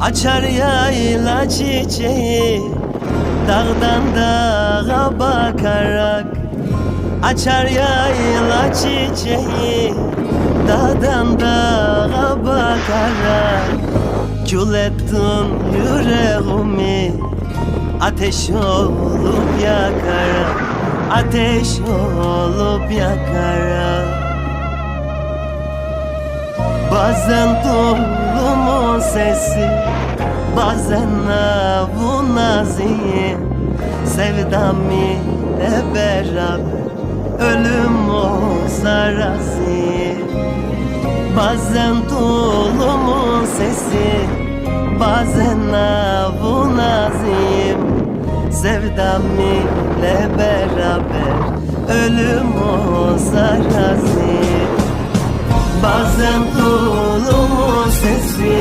Açar yayla çiçeği Dağdan dağa bakarak. Açar yayla çiçeği Dağdan dağa bakarak. Kül ettin yüreğimi Ateş olup yakarak. Ateş olup yakarak. Bazen tulumun sesi Bazen navu naziyim Sevdam ile beraber Ölüm olsa razıyım Bazen tulumun sesi Bazen navu naziyim Sevdam ile beraber Ölüm olsa razıyım Bazen tulumun sesi